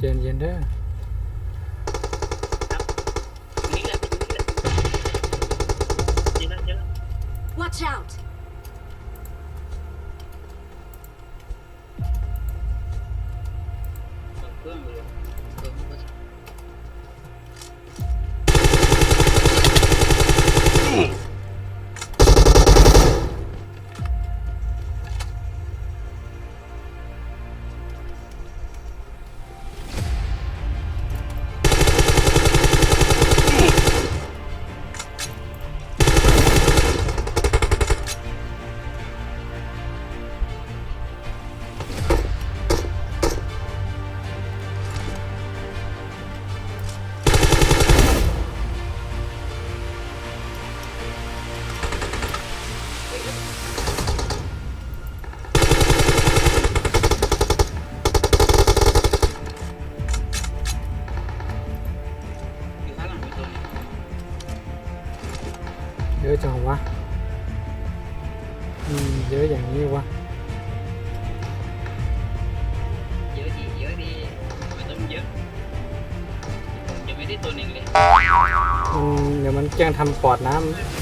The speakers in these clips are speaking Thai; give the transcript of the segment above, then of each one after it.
เย็นเย็นๆเด้อนี่แหละนี่แหละเยอะแล้วเยอะแล้ว Watch out! อะจังวะอืมเยอะอย่างนี้วะเยอะดีเยอะดีไม่ต้องเยอะยังไม่ได้ตัวหนึ่งเลย อืมเดี๋ยวมันแกล้งทำปอดน้ำ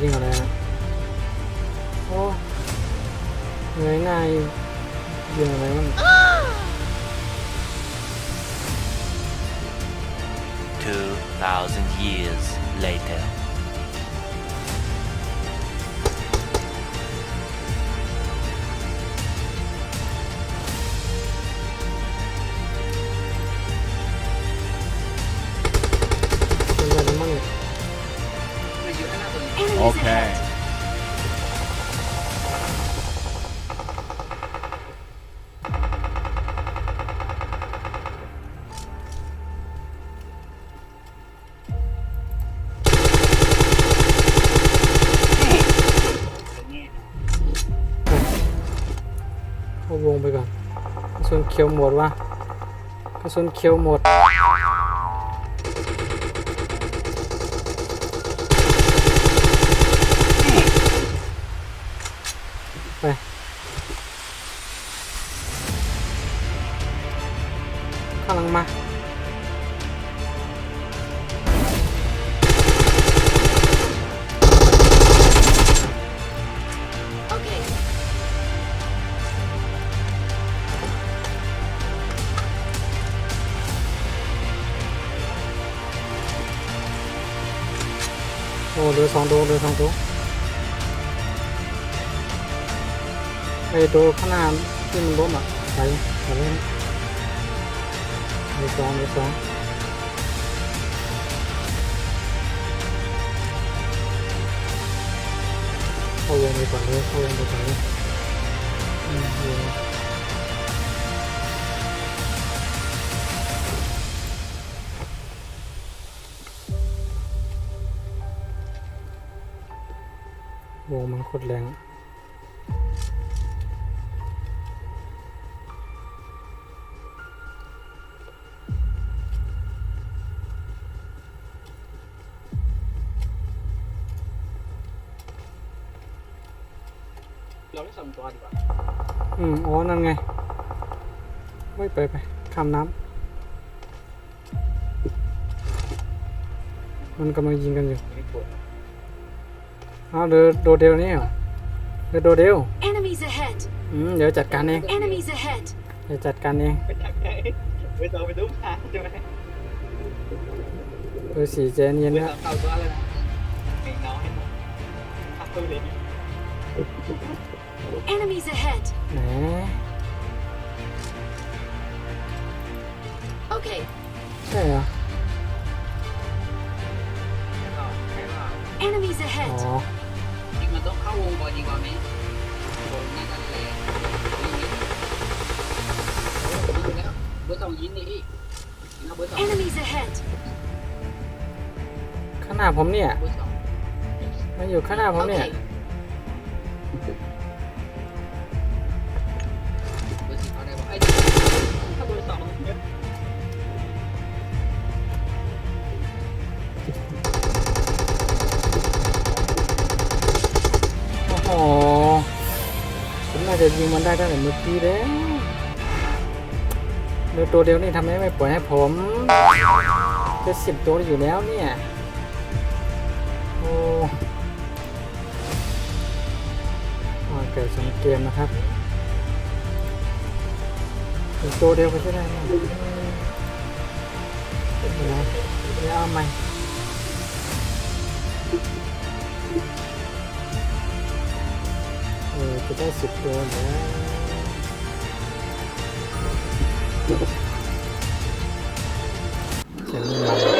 ยิงอะไรนะโอ้เงยง่ายิงอะไรมัน 2,000 years later. ตัวนี้ Enemies ahead! Nghe. เข้าวงไปก่ ข้างหลังมาโอ้เหลือสองตัวเหลือสองตัวไอ้ตัวข้างหน้าที่มันล้มอะไปไปเล่น เหลือสองเหลือสองเข้าวงไปก่อนเลยเข้าวงไปก่อนเลยอืมวงวงมันโคตรแรง เราได้สองตัวดีกว่าอืมอ๋อนั่นไง ไม่ไปไปข้ามน้ำมันกำลังยิงกันอยู่ไม่ปวดอ้าวเดือโดดเดลนี่เหรอเดือโดดเดล enemies ahead! อืมเดี๋ยวจัดการเอง Enemies ahead! เดี๋ยวจัดการเองไปจากไหนไปต่อไปตุ้มหาใช่ไหมเบอร์สี่เจนเย็นไปนะต่อเต่าตัวอะไรนะเก่งน้อยทักตัวเลย Enemies ahead! แหม Okay, ใช่เหรอต่อใช่ป่า enemies อ๋ ahead! อ จริงมันต้องเข้าวงก่อนดีกว่าไหมวงน่าจะแรงนี่แล้วเบอร์สองยิงนี่พี่ยิงเอาเบอร์สอง Enemies ahead! ข้างหน้าผมเนี่ยเบอร์สองมันอยู่ข้างหน้าผมเนี่ย Okay, โอ้โหผมน่าจะยิงมันได้ตั้งแต่เมื่อกี้แล้วเรือตัวเดียวนี่ทำไมไม่ปล่อยให้ผมจะสิบตัวอยู่แล้วเนี่ย กิดสองเกมนะครับอีกตัวเดียวก็จะได้นะเป็นไงเดี๋ยวเอาใหม่เออจะได้สิบตัวแล้วเสียงมัน